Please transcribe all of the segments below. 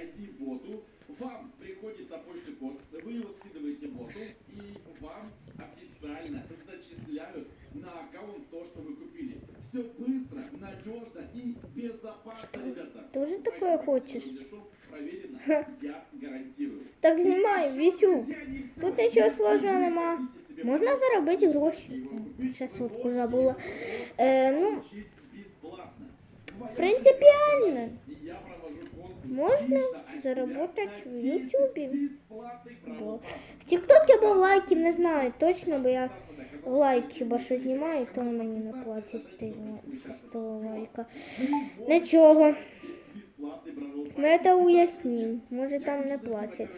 ID-боту, вам приходит на почту код, вы его скидываете боту, и вам официально зачисляют на аккаунт то, что вы купили. Все быстро, надежно и безопасно, ребята. Тоже Покупайте такое в хочешь? Дешев, проверено, я гарантирую. Так знімай, Вісю. Тут нічого сложного нема. Можна заробити гроші. Ще сотку забула. Е, ну, принципіально. Можна заробити в Ютубі. Бо в Тіктокі або в лайки не знаю точно, бо я в лайк хіба що знімаю, то мені не платять з того лайка. Нічого. Ми це уяснім. Може там не платять.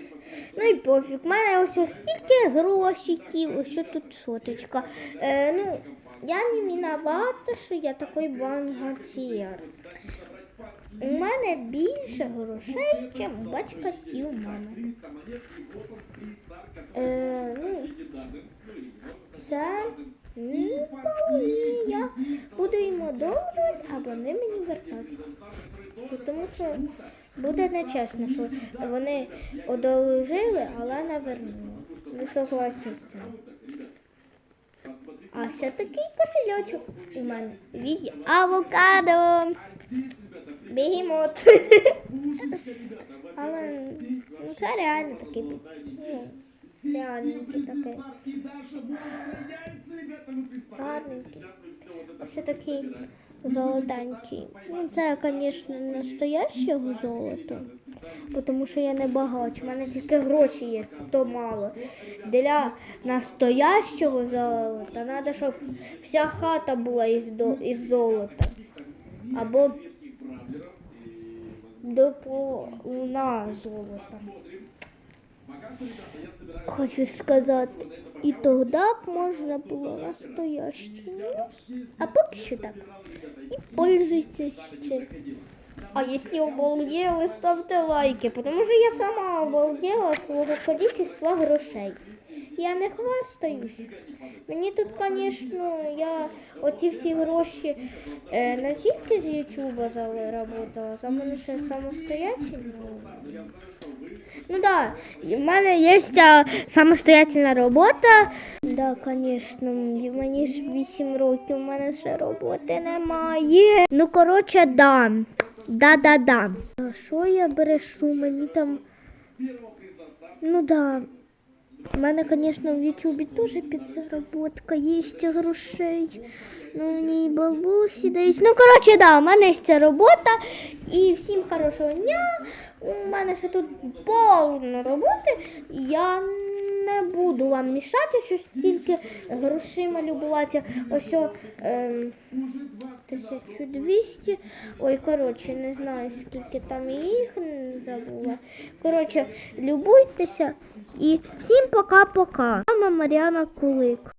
Ну і пофіг. У мене ось ось стільки грошиків, ось тут соточка. Е, ну, я не виновата, що я такий бангатір. У мене більше грошей, ніж у батька і у мами. Е, ну, це ну, я буду їм одобрювати, а вони мені вертати. Тому що буде нечесно, що вони одолжили, але не вернули. Не согласні. А ще такий кошельочок у мене. в Віді авокадо. Бігемот. Але ну, це реально такий. Ну, реально такий. Гарненький. Ось такий золотенький. Ну, це, звісно, не золота, тому що я не багач. У мене тільки гроші є, то мало. Для настоящого золота треба, щоб вся хата була із, до, із золота. Або до полуна золота. Хочу сказати, і тоді б можна було настояще. А поки що так. І пользуйтесь цим. А если обалдели, ставте лайки, потому что я сама обалдела свого количества грошей. Я не хвастаюсь. Мені тут, звісно, я оці всі гроші е, не тільки з Ютуба заработала, там мене ще самостоятельно. Ну да, в мене є самостоятельна робота. Да, звісно, мені ж 8 років, у мене ще роботи немає. Ну, коротше, да. Да-да-да. Що я брешу? Мені там. Ну да. У мене, звісно, в Ютубі теж підзаработка, є грошей. Ну, мені бабусі дають. Ну, коротше, да, у мене є робота. І всім хорошого дня. У мене ще тут повно роботи. Я буду вам мішати, щось тільки грошима любуватися. Ось о, ем, 1200. Ой, коротше, не знаю, скільки там їх забула. Коротше, любуйтеся і всім пока-пока. Мама Мар'яна Кулик.